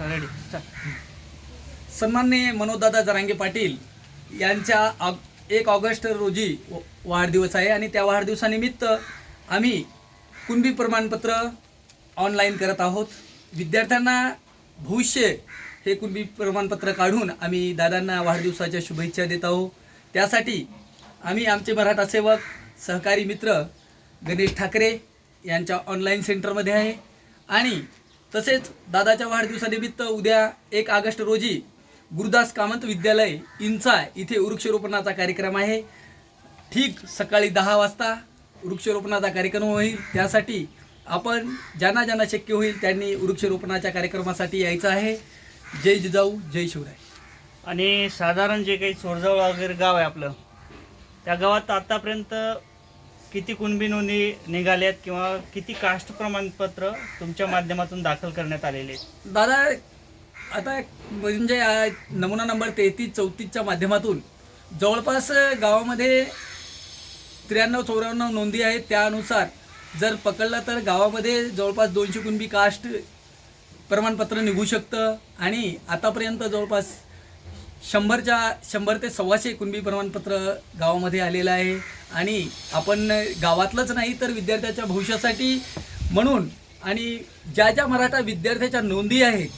Ready सन्माननीय मनोजदादा जरांगे पाटील यांच्या org एक ऑगस्ट रोजी व- वाढदिवस आहे आणि त्या वाढदिवसानिमित्त आम्ही कुणबी प्रमाणपत्र ऑनलाईन करत आहोत. विद्यार्थ्यांना भविष्य हे कुणबी प्रमाणपत्र काढून आम्ही दादांना वाढदिवसाच्या शुभेच्छा देत आहोत. त्यासाठी आम्ही आमचे मराठा सेवक सहकारी मित्र गणेश ठाकरे यांच्या ऑनलाईन सेंटरमध्ये आहे आणि तसेच दादाच्या वाढदिवसानिमित्त उद्या एक ऑगस्ट रोजी गुरुदास कामंत विद्यालय इंचा इथे वृक्षरोपणाचा कार्यक्रम आहे. ठीक सकाळी दहा वाजता वृक्षरोपणाचा कार्यक्रम होईल. त्यासाठी आपण ज्यांना ज्यांना शक्य होईल त्यांनी वृक्षरोपणाच्या कार्यक्रमासाठी यायचं आहे. जय जिजाऊ जय शिवराय. आणि साधारण जे काही चोरजवळ वगैरे गाव आहे आपलं त्या गावात आत्तापर्यंत किती कुणबी नोंदी निघाल्यात किंवा किती कास्ट प्रमाणपत्र तुमच्या माध्यमातून दाखल करण्यात आलेले? आहेत दादा आता म्हणजे आ, नमुना नंबर तेहतीस चौतीसच्या माध्यमातून जवळपास गावामध्ये त्र्याण्णव चौऱ्याण्णव नोंदी आहेत. त्यानुसार जर पकडलं तर गावामध्ये जवळपास दोनशे कुणबी कास्ट प्रमाणपत्र निघू शकतं. आणि आतापर्यंत जवळपास शंभरच्या शंभर ते सव्वाशे कुणबी प्रमाणपत्र गावामध्ये आलेलं आहे. आणि आपण गावातलंच नाही तर विद्यार्थ्याच्या भविष्यासाठी म्हणून आणि ज्या ज्या मराठा विद्यार्थ्याच्या नोंदी आहेत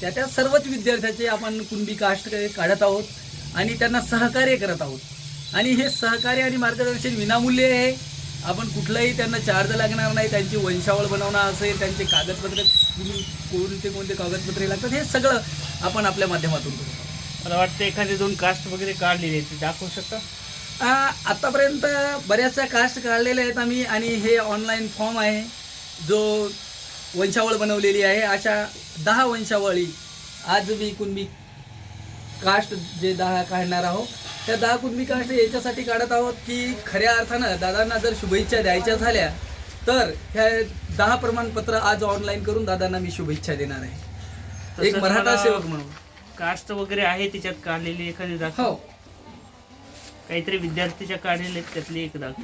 त्या त्या सर्वच विद्यार्थ्याचे आपण कुणबी कास्ट काढत आहोत आणि त्यांना सहकार्य करत आहोत. आणि हे सहकार्य आणि मार्गदर्शन विनामूल्य आहे. आपण कुठलाही त्यांना चार्ज लागणार नाही त्यांची वंशावळ बनवणं असेल त्यांचे कागदपत्र कुणी- कोणते कोणते कागदपत्रे लागतात हे सगळं आपण आपल्या माध्यमातून करू. मला वाटतं एखादी दोन कास्ट वगैरे काढलेली आहे ती दाखवू शकता? आतापर्यंत बऱ्याचशा कास्ट काढलेल्या आहेत आम्ही आणि हे ऑनलाईन फॉर्म आहे. जो वंशावळ बनवलेली आहे अशा दहा वंशावळी आज मी कुणबी कास्ट जे दहा काढणार आहोत त्या दहा कुणबी कास्ट याच्यासाठी काढत आहोत की खऱ्या अर्थानं दादांना जर शुभेच्छा द्यायच्या झाल्या तर ह्या दहा प्रमाणपत्र आज ऑनलाईन करून दादांना मी शुभेच्छा देणार आहे. एक मराठा सेवक म्हणून. कास्ट वगैरे आहे त्याच्यात काढलेली एखादी दाखव. हो. काहीतरी विद्यार्थीच्या काढलेले आहेत त्यातली एक दाखव.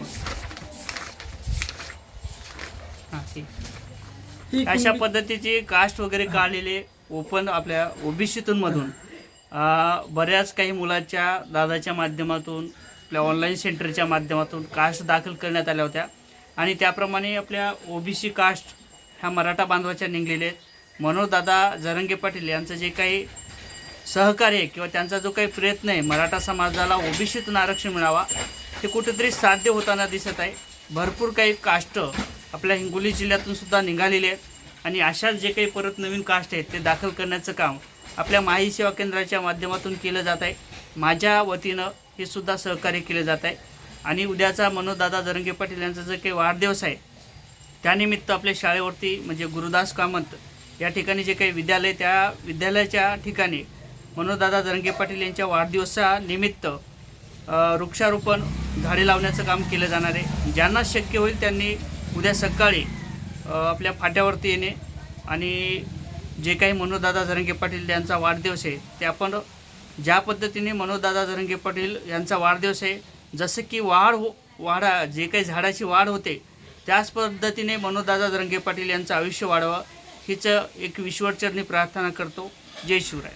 हां ठीक. ही अशा कुणबी- पद्धतीची कास्ट वगैरे काढलेले ओपन आपल्या ओबीसीतून मधून. अं, बऱ्याच काही मुलाच्या दादाच्या माध्यमातून आपल्या ऑनलाईन सेंटरच्या माध्यमातून कास्ट दाखल करण्यात आल्या होत्या. आणि त्याप्रमाणे आपल्या ओबीसी कास्ट ह्या मराठा बांधवाच्या निघलेले आहेत. मनोज दादा जरंगे पाटील यांचं जे काही सहकार्य किंवा त्यांचा जो काही प्रयत्न आहे मराठा समाजाला ओबीसीतून आरक्षण मिळावा ते कुठेतरी साध्य होताना दिसत आहे. भरपूर काही कास्ट आपल्या हिंगोली जिल्ह्यातून सुद्धा निघालेले आहेत आणि अशाच जे काही परत नवीन कास्ट आहेत ते दाखल करण्याचं काम आपल्या माही सेवा केंद्राच्या माध्यमातून केलं जात आहे. माझ्या वतीनं हे सुद्धा सहकार्य केलं जात आहे. आणि उद्याचा मनोजदादा दरंगे पाटील यांचा जो काही वाढदिवस आहे त्यानिमित्त आपल्या शाळेवरती म्हणजे गुरुदास कामत या ठिकाणी जे काही विद्यालय त्या विद्यालयाच्या ठिकाणी मनोजदादा जरंगे पाटील यांच्या वाढदिवसानिमित्त वृक्षारोपण झाडे लावण्याचं काम केलं जाणार आहे. ज्यांना शक्य होईल त्यांनी उद्या सकाळी आपल्या फाट्यावरती येणे आणि जे काही मनोजदादा जरंगे पाटील यांचा वाढदिवस आहे ते आपण ज्या पद्धतीने मनोजदादा जरंगे पाटील यांचा वाढदिवस आहे जसं की वाढ हो वाढा जे काही झाडाची वाढ होते त्याच पद्धतीने मनोजदादा जरंगे पाटील यांचं आयुष्य वाढावं हीच एक विश्वचरणी प्रार्थना करतो. जय शिवराय.